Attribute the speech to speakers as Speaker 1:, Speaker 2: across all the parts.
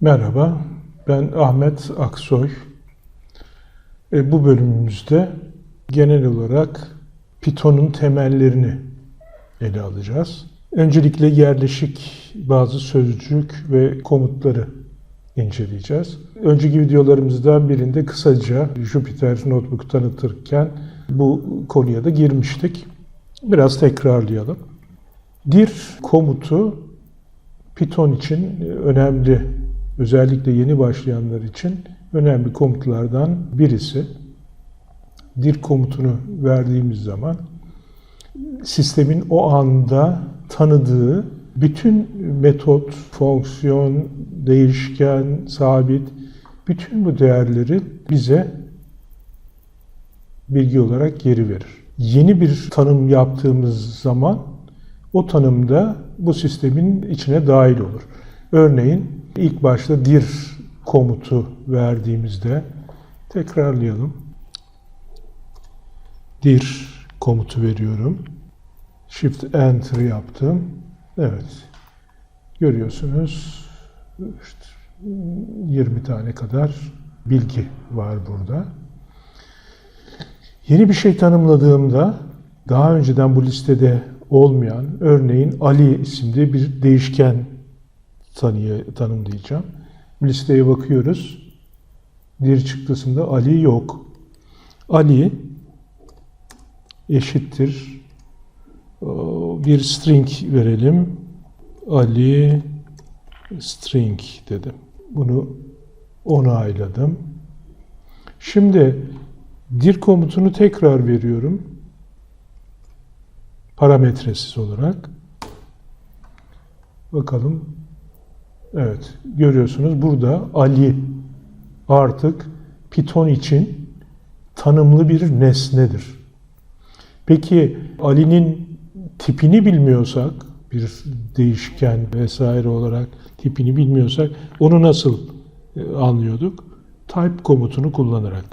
Speaker 1: Merhaba, ben Ahmet Aksoy. E, bu bölümümüzde genel olarak Python'un temellerini ele alacağız. Öncelikle yerleşik bazı sözcük ve komutları inceleyeceğiz. Önceki videolarımızdan birinde kısaca Jupyter Notebook tanıtırken bu konuya da girmiştik. Biraz tekrarlayalım. Dir komutu Python için önemli, özellikle yeni başlayanlar için önemli komutlardan birisi. Dir komutunu verdiğimiz zaman sistemin o anda tanıdığı bütün metot, fonksiyon, değişken, sabit, bütün bu değerleri bize bilgi olarak geri verir. Yeni bir tanım yaptığımız zaman o tanımda bu sistemin içine dahil olur. Örneğin ilk başta dir komutu verdiğimizde tekrarlayalım. Dir komutu veriyorum. Shift Enter yaptım. Evet. Görüyorsunuz işte 20 tane kadar bilgi var burada. Yeni bir şey tanımladığımda daha önceden bu listede olmayan, örneğin Ali isimli bir değişken tanıya, tanımlayacağım. Listeye bakıyoruz. Bir çıktısında Ali yok. Ali eşittir bir string verelim. Ali string dedim. Bunu onayladım. Şimdi dir komutunu tekrar veriyorum. Parametresiz olarak. Bakalım. Evet, görüyorsunuz burada Ali artık Python için tanımlı bir nesnedir. Peki Ali'nin tipini bilmiyorsak, bir değişken vesaire olarak tipini bilmiyorsak onu nasıl e, anlıyorduk? Type komutunu kullanarak.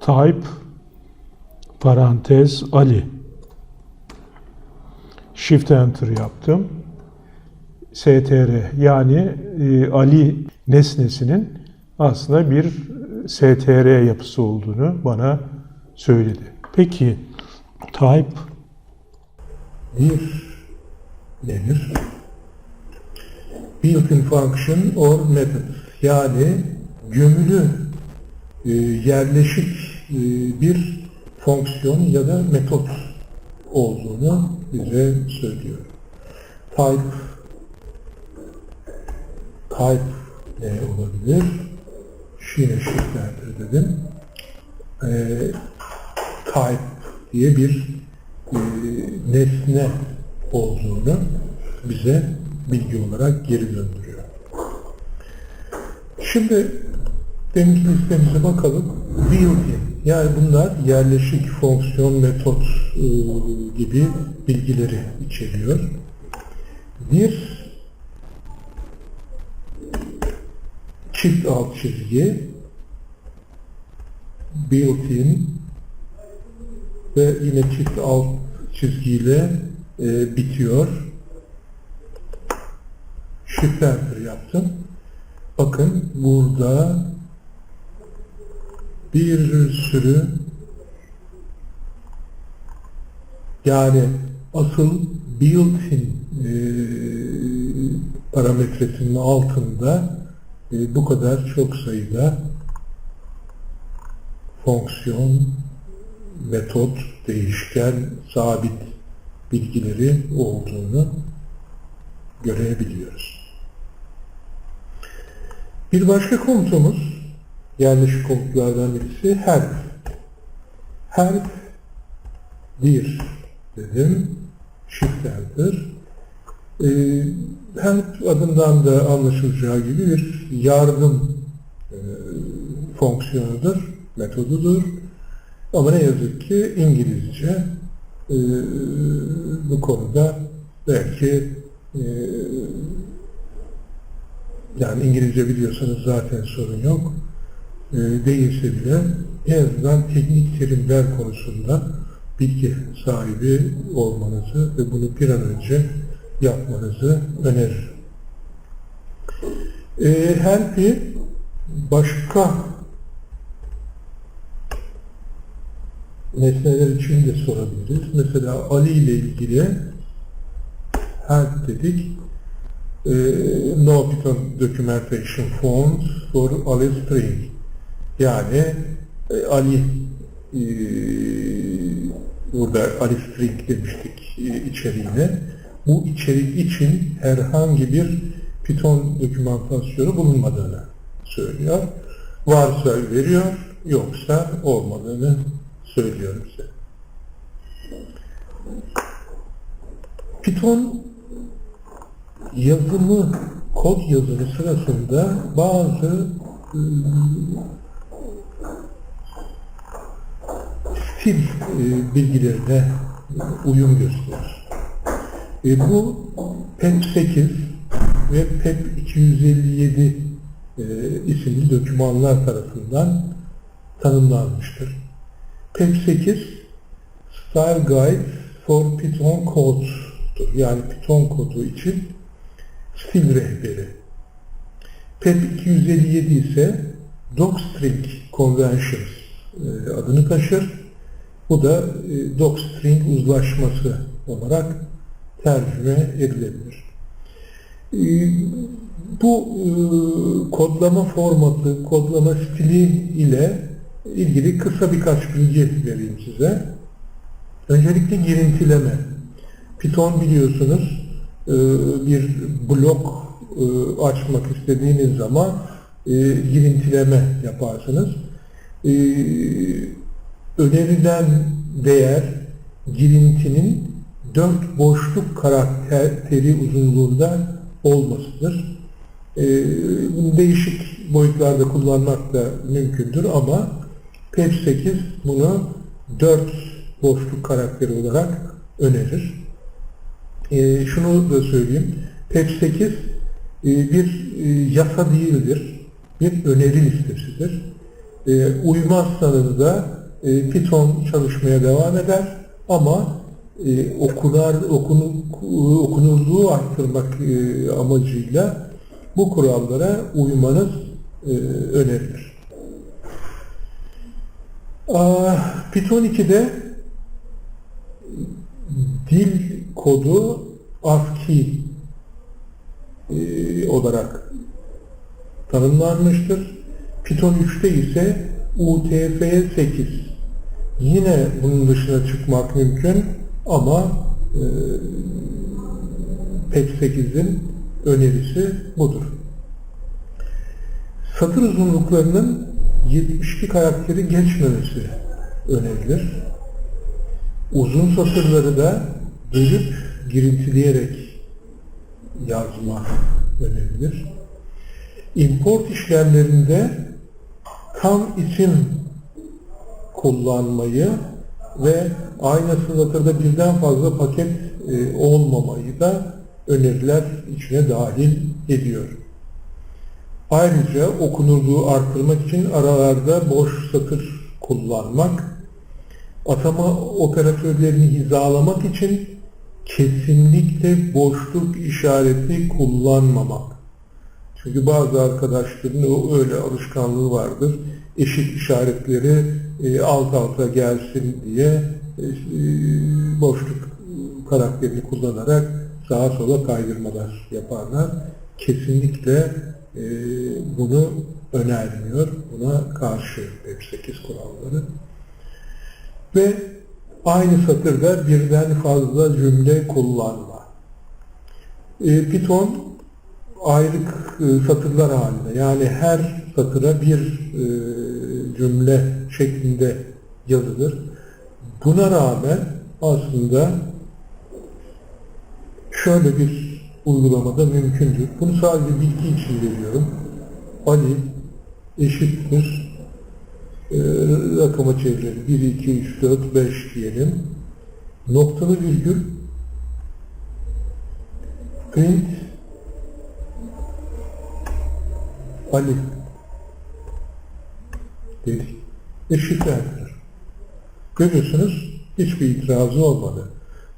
Speaker 1: Type parantez Ali. Shift Enter yaptım. Str yani e, Ali nesnesinin aslında bir str yapısı olduğunu bana söyledi. Peki type
Speaker 2: bir nedir? Built-in function or method. Yani gömülü e, yerleşik e, bir fonksiyon ya da metot olduğunu bize söylüyor. Type type ne olabilir? Yine shift dedim. E, type diye bir e, nesne olduğunu bize bilgi olarak geri döndürüyor. Şimdi deminki listemize bakalım. Built-in yani bunlar yerleşik fonksiyon, metot e, gibi bilgileri içeriyor. Bir çift alt çizgi built-in ve yine çift alt çizgiyle e, bitiyor. Shift Enter yaptım. Bakın burada bir sürü yani asıl built-in e, parametresinin altında e, bu kadar çok sayıda fonksiyon, metot, değişken, sabit bilgileri olduğunu görebiliyoruz. Bir başka komutumuz, yerleşik komutlardan birisi help. Help bir dedim, shift enter. Ee, help adından da anlaşılacağı gibi bir yardım e, fonksiyonudur, metodudur. Ama ne yazık ki İngilizce e, bu konuda belki e, yani İngilizce biliyorsanız zaten sorun yok. E, değilse bile en azından teknik terimler konusunda bilgi sahibi olmanızı ve bunu bir an önce yapmanızı öneririm. E, help'i başka nesneler için de sorabiliriz. Mesela Ali ile ilgili help dedik. E, no documentation forms for Ali string. Yani e, Ali e, burada Ali string demiştik e, içeriğine. Bu içerik için herhangi bir Python dokümantasyonu bulunmadığını söylüyor. Varsa veriyor, yoksa olmadığını söylüyor bize. Python yazımı, kod yazımı sırasında bazı stil e, bilgilerine uyum gösterir. E, bu PEP 8 ve PEP 257 e, isimli dokümanlar tarafından tanımlanmıştır. PEP 8 Style Guide for Python Codes'tur. Yani Python kodu için stil rehberi. PEP 257 ise Docstring Conventions e, adını taşır. Bu da e, Docstring uzlaşması olarak tercüme edilebilir. E, Bu e, kodlama formatı, kodlama stili ile ilgili kısa birkaç bilgi vereyim size. Öncelikle girintileme. Python biliyorsunuz e, bir blok e, açmak istediğiniz zaman girintileme yaparsınız. Önerilen değer girintinin dört boşluk karakteri uzunluğunda olmasıdır. E, bunu değişik boyutlarda kullanmak da mümkündür ama PEP 8 bunu 4 boşluk karakteri olarak önerir. E, şunu da söyleyeyim. PEP 8 e, bir e, yasa değildir. Bir öneri listesidir. E, uymazsanız da Python çalışmaya devam eder ama e, okunar, okunu, okunurluğu arttırmak e, amacıyla bu kurallara uymanız e, önerilir. Aa, Python 2'de dil kodu ASCII e, olarak tanımlanmıştır. Python 3'te ise UTF-8 yine bunun dışına çıkmak mümkün ama e, PEP 8'in önerisi budur. Satır uzunluklarının 72 karakteri geçmemesi önerilir. Uzun satırları da bölüp girintileyerek yazma önerilir. Import işlemlerinde tam isim kullanmayı ve aynı satırda birden fazla paket e, olmamayı da öneriler içine dahil ediyor. Ayrıca okunurluğu arttırmak için aralarda boş satır kullanmak, atama operatörlerini hizalamak için kesinlikle boşluk işareti kullanmamak. Çünkü bazı arkadaşların o öyle alışkanlığı vardır. Eşit işaretleri e, alt alta gelsin diye e, boşluk karakterini kullanarak sağa sola kaydırmalar yaparlar. Kesinlikle e, bunu önermiyor. Buna karşı PEP 8 kuralları. Ve aynı satırda birden fazla cümle kullanma. E, Python ayrık e, satırlar halinde yani her satıra bir e, cümle şeklinde yazılır. Buna rağmen aslında şöyle bir uygulamada mümkündür. Bunu sadece bilgi için veriyorum. Ali eşittir e, rakama çevirelim. 1, 2, 3, 4, 5 diyelim. Noktalı virgül print Ali dedik. Eşitlendir. Görüyorsunuz hiçbir itirazı olmadı.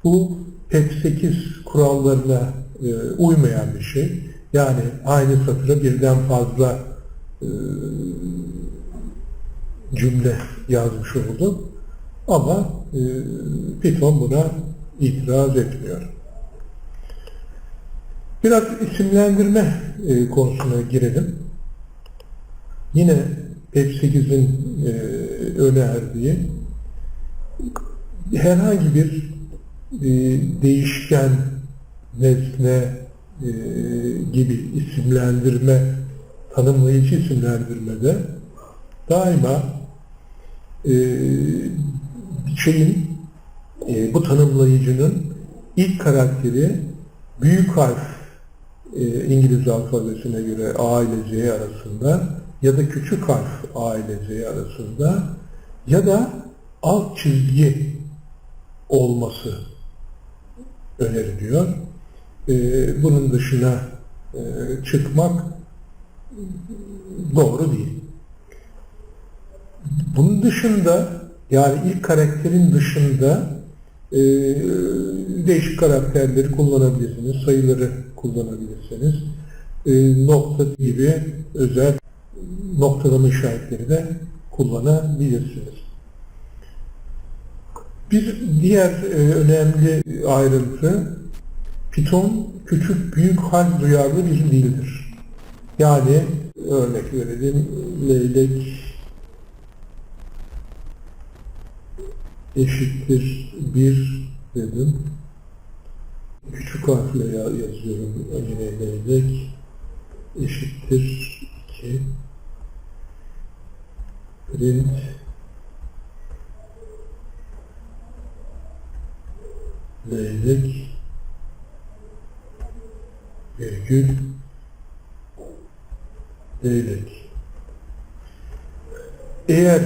Speaker 2: Bu PEP 8 kurallarına e, uymayan bir şey. Yani aynı satıra birden fazla e, cümle yazmış oldum. Ama e, Python buna itiraz etmiyor. Biraz isimlendirme e, konusuna girelim. Yine PEP 8'in e, önerdiği herhangi bir e, değişken, nesne e, gibi isimlendirme, tanımlayıcı isimlendirmede daima e, şeyin, e, bu tanımlayıcının ilk karakteri büyük harf e, İngiliz alfabesine göre A ile Z arasında ya da küçük harf A ile Z arasında ya da alt çizgi olması öneriliyor. E, bunun dışına e, çıkmak doğru değil. Bunun dışında yani ilk karakterin dışında e, değişik karakterleri kullanabilirsiniz, sayıları kullanabilirsiniz. E, nokta gibi özel noktalama işaretleri de kullanabilirsiniz. Bir diğer e, önemli ayrıntı Python küçük büyük harf duyarlı bir dildir. Yani örnek verelim leylek eşittir 1 dedim. Küçük harfle ya- yazıyorum. Yine leylek eşittir 2 print leylek virgül leylek. Eğer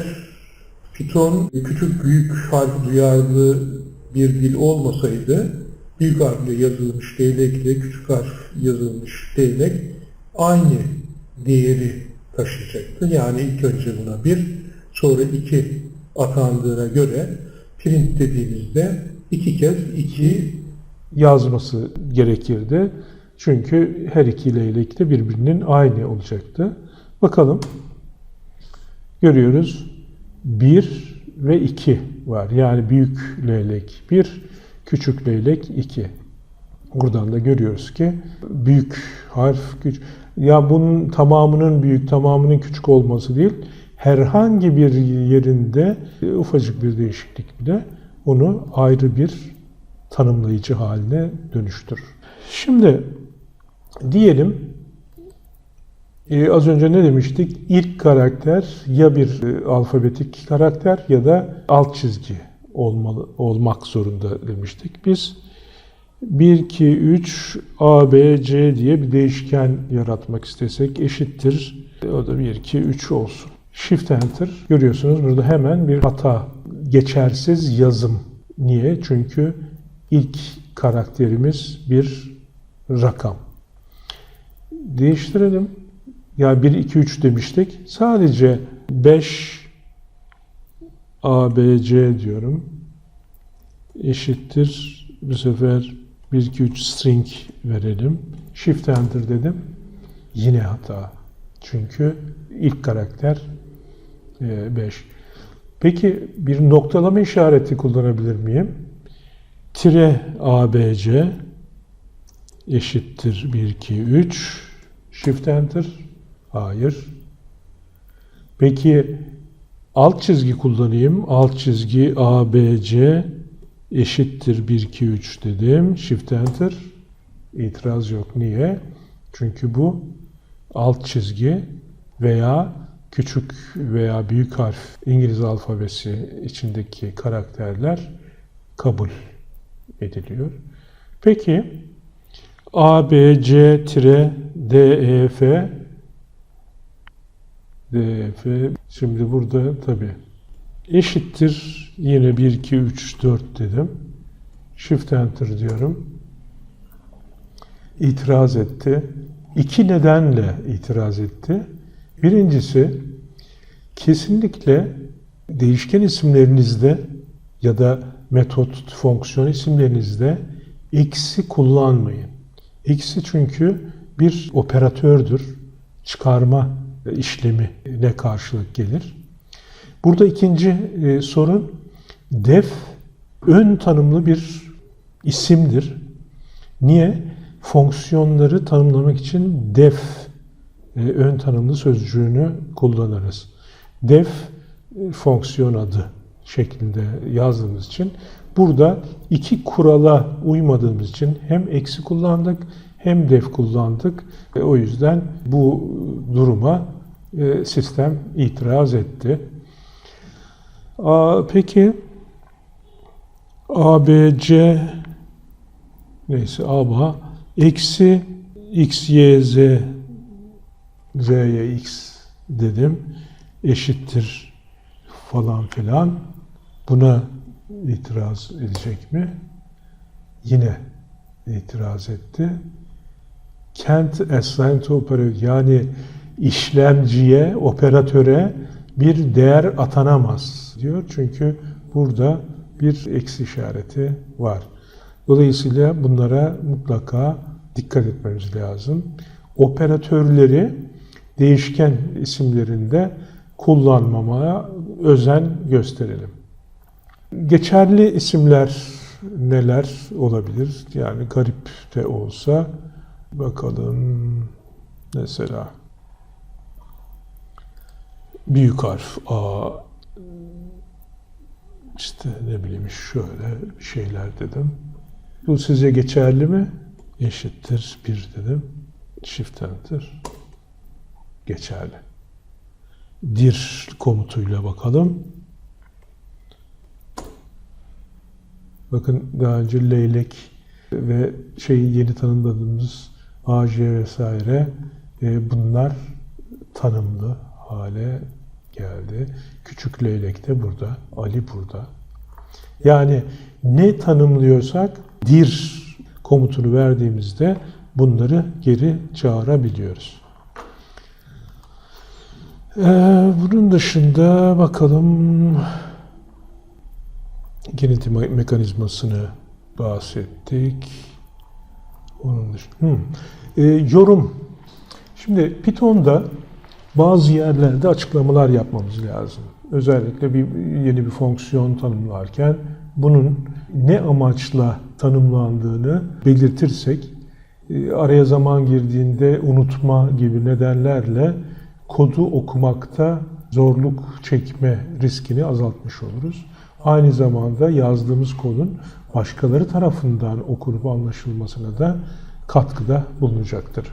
Speaker 2: Python küçük büyük harf duyarlı bir dil olmasaydı büyük harfle yazılmış leylekle küçük harf yazılmış leylek aynı değeri taşıyacaktı. Yani ilk önce buna bir sonra iki atandığına göre print dediğimizde iki kez iki
Speaker 1: yazması gerekirdi. Çünkü her iki leylek de birbirinin aynı olacaktı. Bakalım. Görüyoruz. 1 ve 2 var. Yani büyük leylek 1, küçük leylek 2. Buradan da görüyoruz ki büyük harf küçük. Ya bunun tamamının büyük, tamamının küçük olması değil, herhangi bir yerinde e, ufacık bir değişiklik bile onu ayrı bir tanımlayıcı haline dönüştürür. Şimdi diyelim e, az önce ne demiştik? İlk karakter ya bir e, alfabetik karakter ya da alt çizgi olmalı olmak zorunda demiştik. Biz 1 2 3 A B C diye bir değişken yaratmak istesek eşittir. E, O da 1 2 3 olsun. Shift Enter görüyorsunuz burada hemen bir hata geçersiz yazım. Niye? Çünkü ilk karakterimiz bir rakam. Değiştirelim. Ya 1, 2, 3 demiştik. Sadece 5 A, B, C diyorum. Eşittir. Bu sefer 1, 2, 3 string verelim. Shift Enter dedim. Yine hata. Çünkü ilk karakter 5. Peki bir noktalama işareti kullanabilir miyim? Tire ABC eşittir 1, 2, 3. Shift Enter. Hayır. Peki alt çizgi kullanayım. Alt çizgi ABC eşittir 1, 2, 3 dedim. Shift Enter. İtiraz yok. Niye? Çünkü bu alt çizgi veya küçük veya büyük harf İngiliz alfabesi içindeki karakterler kabul ediliyor. Peki A, B, C, tire, D, E, F D, E, F şimdi burada tabi eşittir yine 1, 2, 3, 4 dedim. Shift Enter diyorum. İtiraz etti. İki nedenle itiraz etti. Birincisi kesinlikle değişken isimlerinizde ya da metot, fonksiyon isimlerinizde eksi kullanmayın. Eksi çünkü bir operatördür. Çıkarma işlemi ne karşılık gelir. Burada ikinci e, sorun def ön tanımlı bir isimdir. Niye? Fonksiyonları tanımlamak için def e, ön tanımlı sözcüğünü kullanırız. Def e, fonksiyon adı şeklinde yazdığımız için burada iki kurala uymadığımız için hem eksi kullandık hem def kullandık. E, o yüzden bu duruma e, sistem itiraz etti. Aa, peki. ABC neyse ABA eksi x, y, z. Z'ye x dedim. Eşittir falan filan. Buna itiraz edecek mi? Yine itiraz etti. Can't assign to operator yani işlemciye, operatöre bir değer atanamaz diyor. Çünkü burada bir eksi işareti var. Dolayısıyla bunlara mutlaka dikkat etmemiz lazım. Operatörleri değişken isimlerinde kullanmamaya özen gösterelim. Geçerli isimler neler olabilir? Yani garip de olsa bakalım mesela büyük harf A işte ne bileyim şöyle şeyler dedim. Bu size geçerli mi? Eşittir bir dedim. Shift enter. Geçerli. Dir komutuyla bakalım. Bakın daha önce leylek ve şeyi yeni tanımladığımız AJ vesaire e, bunlar tanımlı hale geldi. Küçük leylek de burada, Ali burada. Yani ne tanımlıyorsak dir komutunu verdiğimizde bunları geri çağırabiliyoruz. Ee, bunun dışında bakalım Geneti me- mekanizmasını bahsettik. Onun dışında, hmm. Ee, yorum. Şimdi Python'da bazı yerlerde açıklamalar yapmamız lazım. Özellikle bir yeni bir fonksiyon tanımlarken bunun ne amaçla tanımlandığını belirtirsek e, araya zaman girdiğinde unutma gibi nedenlerle kodu okumakta zorluk çekme riskini azaltmış oluruz. Aynı zamanda yazdığımız kodun başkaları tarafından okunup anlaşılmasına da katkıda bulunacaktır.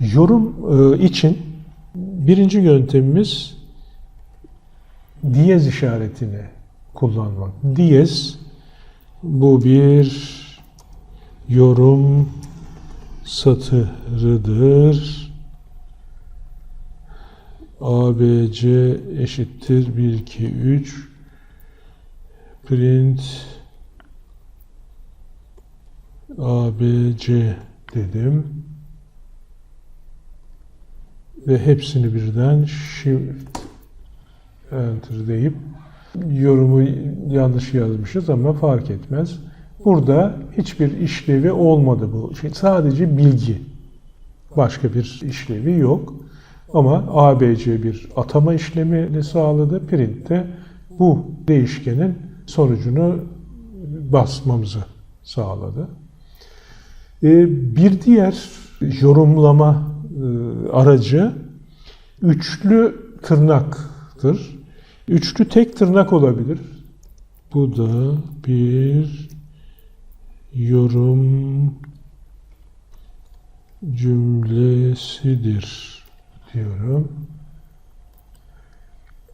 Speaker 1: Yorum e, için birinci yöntemimiz diyez işaretini kullanmak. Diyez bu bir yorum satırıdır. ABC eşittir 1 2 3 print ABC dedim ve hepsini birden shift enter deyip yorumu yanlış yazmışız ama fark etmez. Burada hiçbir işlevi olmadı bu. Şey, sadece bilgi. Başka bir işlevi yok. Ama ABC bir atama işlemini sağladı. Print de bu değişkenin sonucunu basmamızı sağladı. Ee, Bir diğer yorumlama aracı üçlü tırnaktır. Üçlü tek tırnak olabilir. Bu da bir yorum cümlesidir diyorum.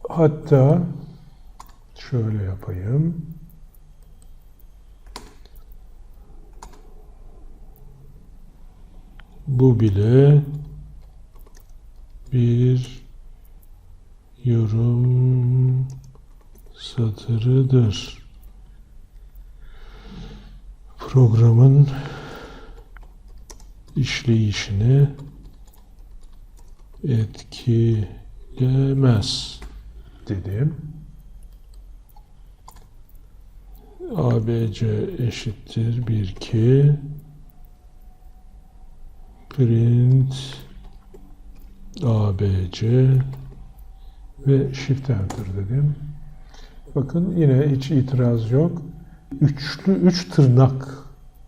Speaker 1: Hatta şöyle yapayım. Bu bile bir yorum satırıdır. Programın işleyişini etkilemez dedim. ABC eşittir 1 2 print ABC ve shift enter dedim. Bakın yine hiç itiraz yok. Üçlü üç tırnak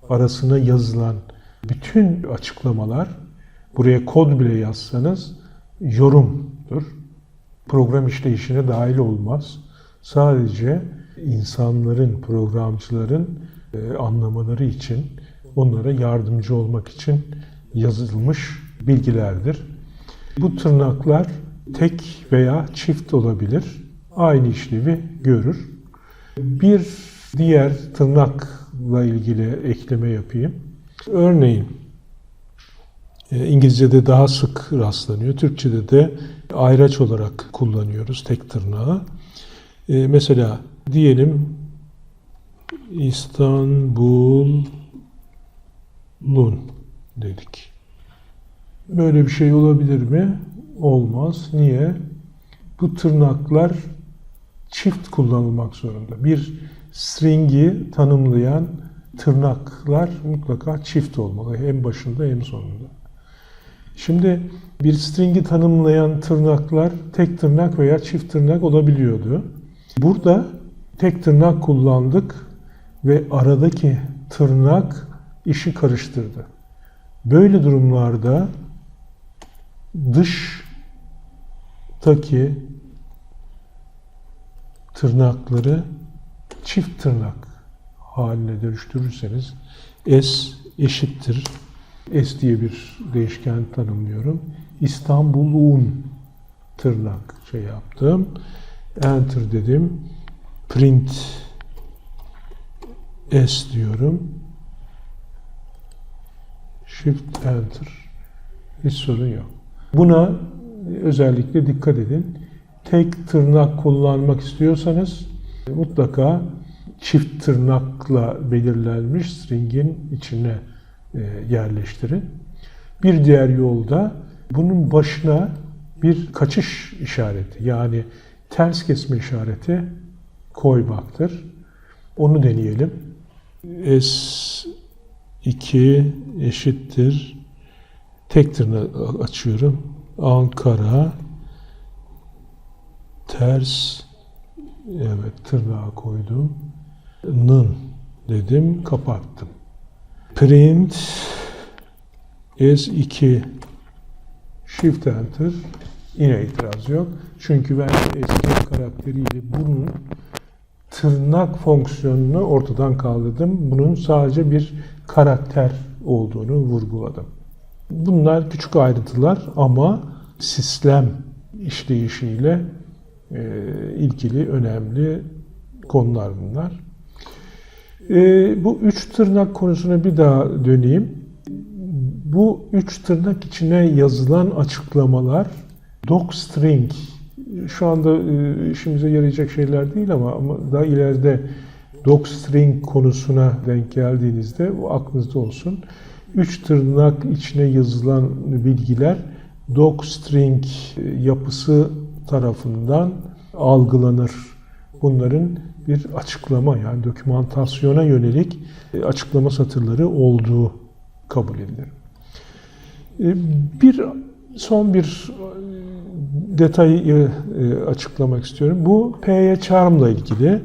Speaker 1: arasına yazılan bütün açıklamalar buraya kod bile yazsanız yorumdur. Program işleyişine dahil olmaz. Sadece insanların, programcıların e, anlamaları için, onlara yardımcı olmak için yazılmış bilgilerdir. Bu tırnaklar tek veya çift olabilir. Aynı işlevi görür. Bir diğer tırnakla ilgili ekleme yapayım. Örneğin e, İngilizce'de daha sık rastlanıyor. Türkçe'de de ayraç olarak kullanıyoruz tek tırnağı. E, Mesela diyelim İstanbul'un dedik. Böyle bir şey olabilir mi? Olmaz. Niye? Bu tırnaklar çift kullanılmak zorunda. Bir stringi tanımlayan tırnaklar mutlaka çift olmalı. Hem başında hem sonunda. Şimdi bir stringi tanımlayan tırnaklar tek tırnak veya çift tırnak olabiliyordu. Burada tek tırnak kullandık ve aradaki tırnak işi karıştırdı. Böyle durumlarda dıştaki tırnakları çift tırnak haline dönüştürürseniz S eşittir. S diye bir değişken tanımlıyorum. İstanbul'un tırnak şey yaptım. Enter dedim. Print S diyorum. Shift Enter. Hiç sorun yok. Buna özellikle dikkat edin. Tek tırnak kullanmak istiyorsanız mutlaka çift tırnakla belirlenmiş stringin içine e, yerleştirin. Bir diğer yolda bunun başına bir kaçış işareti yani ters kesme işareti koymaktır. Onu deneyelim. S2 eşittir. Tek tırnak açıyorum. Ankara ters evet tırnağı koydum. Nın dedim, kapattım. Print S2 Shift Enter yine itiraz yok. Çünkü ben eski karakteriyle bunun tırnak fonksiyonunu ortadan kaldırdım. Bunun sadece bir karakter olduğunu vurguladım. Bunlar küçük ayrıntılar ama sistem işleyişiyle e, ilgili önemli konular bunlar. E, bu üç tırnak konusuna bir daha döneyim. Bu üç tırnak içine yazılan açıklamalar docstring şu anda e, işimize yarayacak şeyler değil ama, daha ileride docstring konusuna denk geldiğinizde bu aklınızda olsun. Üç tırnak içine yazılan bilgiler docstring yapısı tarafından algılanır. Bunların bir açıklama yani dokümantasyona yönelik açıklama satırları olduğu kabul edilir. E, Bir son bir detayı e, açıklamak istiyorum. Bu PY Charm'la ilgili.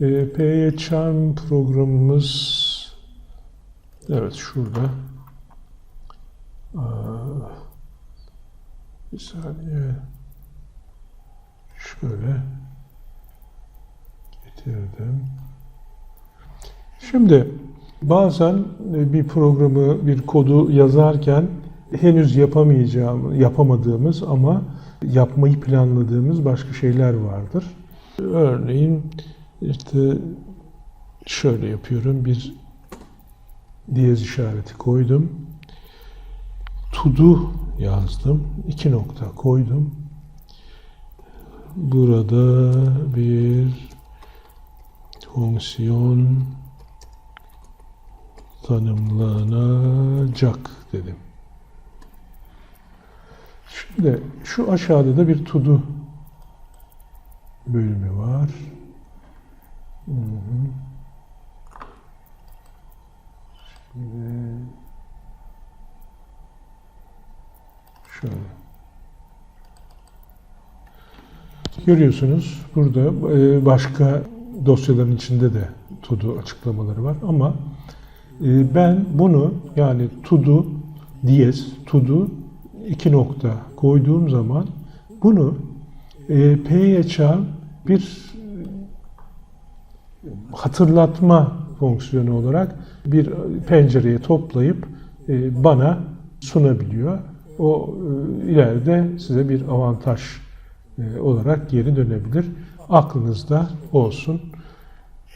Speaker 1: E, PY Charm programımız evet şurada. Aa, Bir saniye. Şöyle getirdim. Şimdi bazen bir programı, bir kodu yazarken henüz yapamayacağım, yapamadığımız ama yapmayı planladığımız başka şeyler vardır. Örneğin işte şöyle yapıyorum. Bir diyez işareti koydum. To yazdım. iki nokta koydum. Burada bir fonksiyon tanımlanacak dedim. Şimdi şu aşağıda da bir to bölümü var. Hı hı. Şimdi Şöyle. Görüyorsunuz burada e, başka dosyaların içinde de to-do açıklamaları var ama e, ben bunu yani to-do diyez, to-do iki nokta koyduğum zaman bunu e, PHA bir hatırlatma fonksiyonu olarak bir pencereye toplayıp e, bana sunabiliyor. O e, ileride size bir avantaj e, olarak geri dönebilir. Aklınızda olsun.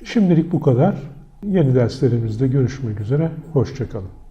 Speaker 1: Şimdilik bu kadar. Yeni derslerimizde görüşmek üzere. Hoşçakalın.